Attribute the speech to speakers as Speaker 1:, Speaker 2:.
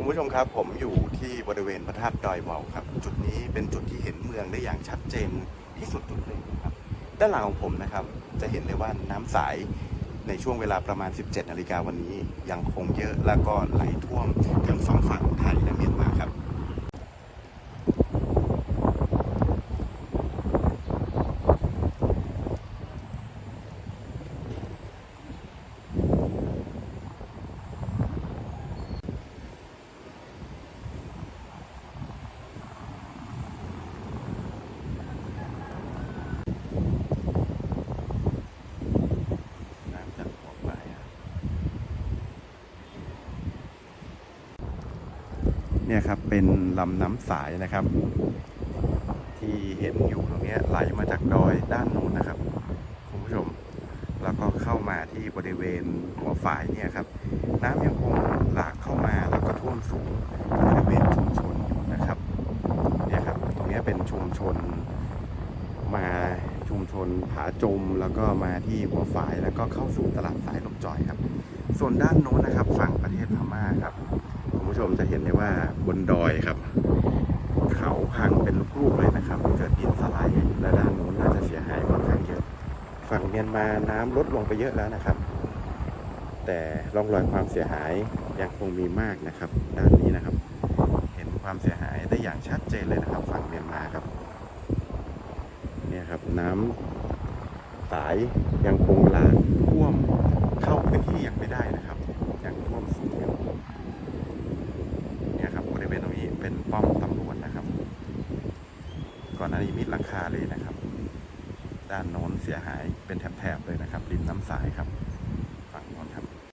Speaker 1: คุณผู้ชมครับผมอยู่ที่บริเวณพระธาตุดอยเมาครับ จุดนี้เป็นจุดที่เห็นเมืองได้อย่างชัดเจนที่สุดจุดหนึ่งครับ ด้านหลังของผมนะครับ จะเห็นเลยว่าน้ำใสในช่วงเวลาประมาณ 17 นาฬิกาวันนี้ยังคงเยอะแล้วก็ไหลท่วมทั้งสองฝั่งไทยและเมียนมาครับ น้ำจากหัวไฟอะ เนี่ยครับเป็นลำน้ำสายนะครับ ที่เห็นอยู่ตรงนี้ไหลมาจากดอยด้านโน้นนะครับคุณผู้ชม แล้วก็เข้ามาที่บริเวณหัวฝายเนี่ยครับ น้ำยังคงหลากเข้ามาแล้วก็ท่วมสูงบริเวณชุมชนอยู่นะครับเนี่ยครับตรงนี้เป็นชุมชนมาชุมชนผาจมแล้วก็มาที่หัวฝายแล้วก็เข้าสู่ตลาดสายลมจอยครับ ส่วนด้านโน้นนะครับฝั่ง นดอยครับ เขาพังเป็นลูกๆเลยนะครับ เกิดดินสไลด์และด้านโน้นน่าจะเสียหายค่อนข้างเยอะฝั่งเมียนมาน้ำลดลงไปเยอะแล้วนะครับ แต่ร่องรอยความเสียหายยังคงมีมากนะครับ ด้านนี้นะครับ เห็นความเสียหายได้อย่างชัดเจนเลยนะครับ ฝั่งเมียนมาครับเนี่ยครับน้ำสายยังคงหลากท่วมเข้าพื้นที่ยังไม่ได้นะครับ ยังท่วมสูงอยู่เนี่ยครับบริเวณตรงนี้เป็นป้อมตำรวจนะครับ ก่ อนหน้านี้มิดหลังคาเลยนะครับ ด้านโน้นเสียหายเป็นแถบๆเลยนะครับริมน้ำสายครับ